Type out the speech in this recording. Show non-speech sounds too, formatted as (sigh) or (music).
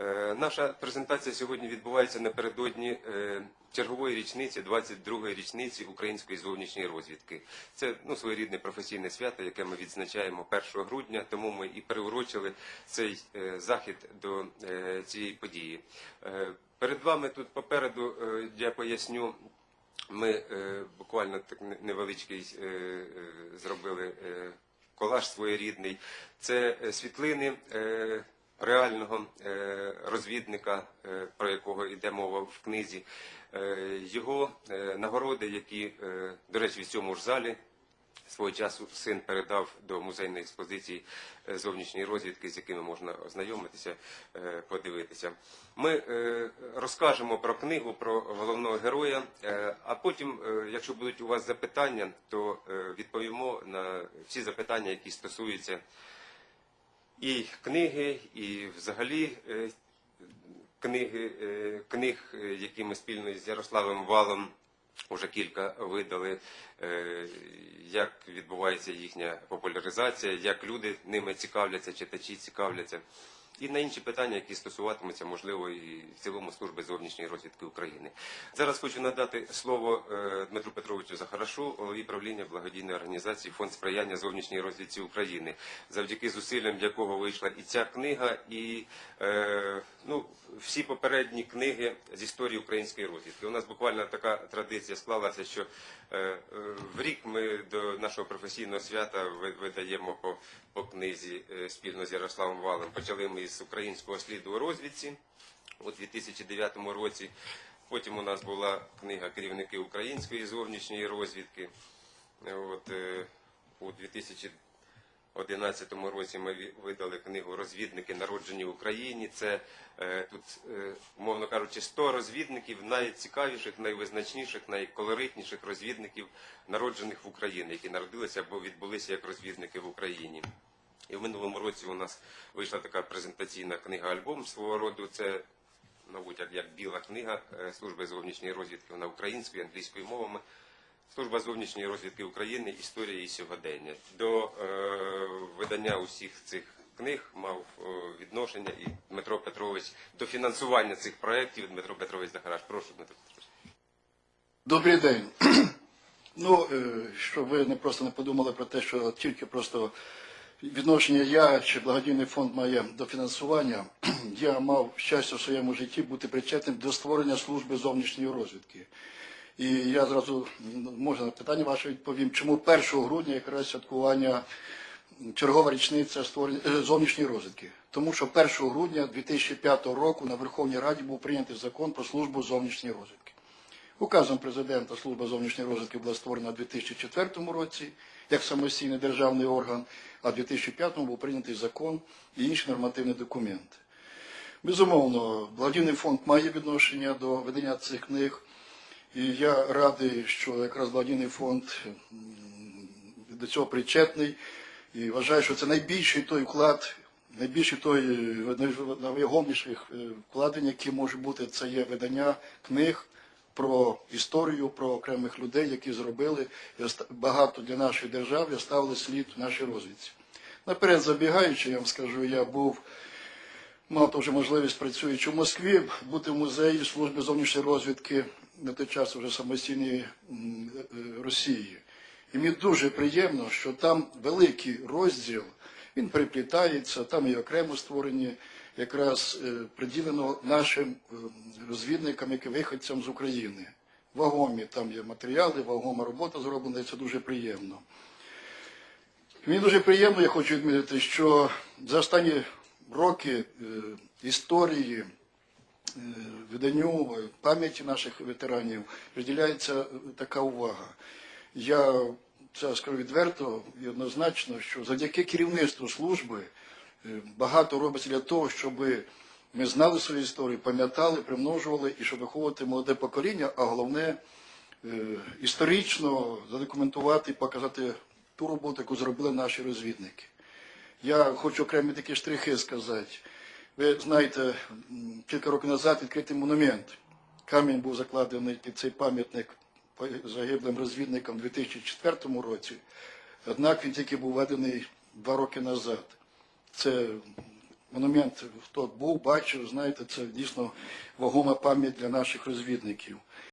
Е, Наша презентація сьогодні відбувається напередодні е, чергової річниці, 22-ї річниці української зовнішньої розвідки. Це ну, своєрідне професійне свято, яке ми відзначаємо 1 грудня, тому ми і приурочили цей е, захід до цієї події. Перед вами тут попереду я поясню. Ми буквально так невеличкий зробили колаж своєрідний. Це світлини реального е, розвідника, е, про якого йде мова в книзі. Е, його нагороди, які, до речі, в цьому ж залі свого часу син передав до музейної експозиції зовнішньої розвідки, з якими можна ознайомитися, подивитися. Ми розкажемо про книгу, про головного героя, а потім, якщо будуть у вас запитання, то відповімо на всі запитання, які стосуються і книги, і взагалі е, книги, е, книг, е, які ми спільно з Ярославом Валом вже кілька видали, як відбувається їхня популяризація, як люди ними цікавляться, читачі цікавляться. І на інші питання, які стосуватимуться, можливо, і в цілому служби зовнішньої розвідки України. Зараз хочу надати слово е, Дмитру Петровичу Захарашу, голові правління благодійної організації Фонд сприяння зовнішньої розвідці України, завдяки зусиллям якого вийшла і ця книга, і е, ну, всі попередні книги з історії української розвідки. У нас буквально така традиція склалася, що е, е, в рік ми до нашого професійного свята видаємо по, по книзі е, спільно з Ярославом Валом. Почали ми з українського сліду у розвідці у 2009 році. Потім у нас була книга Керівники української зовнішньої розвідки. От, е, у 2011 році ми видали книгу Розвідники народжені в Україні. Це е, тут, е, умовно кажучи, 100 розвідників найцікавіших, найвизначніших, найколоритніших розвідників, народжених в Україні, які народилися або відбулися як розвідники в Україні. І в минулому році у нас вийшла така презентаційна книга-альбом свого роду. Це, мабуть, як, біла книга е, служби зовнішньої розвідки вона українською, англійською мовами. Служба зовнішньої розвідки України історія і сьогодення. До е, видання усіх цих книг мав е, відношення і Дмитро Петрович до фінансування цих проєктів. Дмитро Петрович Захараш. Прошу, Дмитро Петрович. Добрий день. (clears throat) Ну, е, щоб ви не просто не подумали про те, що тільки просто відношення я чи благодійний фонд має до фінансування. (clears throat) Я мав щастя в своєму житті бути причетним до створення служби зовнішньої розвідки. І я зразу можна на питання ваше відповім, чому 1 грудня якраз святкування чергова річниця е, зовнішньої розвідки. Тому що 1 грудня 2005 року на Верховній Раді був прийнятий закон про службу зовнішньої розвідки. Указом президента служба зовнішньої розвідки була створена у 2004 році як самостійний державний орган, а в 2005 був прийнятий закон і інші нормативні документи. Безумовно, благодійний фонд має відношення до ведення цих книг, і я радий, що якраз благодійний фонд до цього причетний. І вважаю, що це найбільший той вклад, найбільший той е, е, вкладень, які може бути, це є видання книг про історію, про окремих людей, які зробили багато для нашої держави і оставили слід нашій розвідці. Наперед забігаючи, я вам скажу, я був мав теж можливість, працюючи в Москві, бути в музеї служби зовнішньої розвідки на той час вже самостійної е, Росії. І мені дуже приємно, що там великий розділ, він переплітається, там і окремо створені, якраз е, приділено нашим е, розвідникам, які виходцям з України. Вагомі там є матеріали, вагома робота зроблена, і це дуже приємно. Мені дуже приємно, я хочу відмітити, що за останні роки е, історії, виданню, пам'яті наших ветеранів приділяється така увага. Я це скажу відверто і однозначно, що завдяки керівництву служби багато робиться для того, щоб ми знали свою історію, пам'ятали, примножували і щоб виховувати молоде покоління, а головне е, історично задокументувати і показати ту роботу, яку зробили наші розвідники. Я хочу окремі такі штрихи сказати. Ви знаєте, кілька років назад відкритий монумент. Камінь був закладений під цей пам'ятник загиблим розвідникам у 2004 році. Однак він тільки був введений два роки назад. Це монумент, хто був, бачив, знаєте, це дійсно вагома пам'ять для наших розвідників.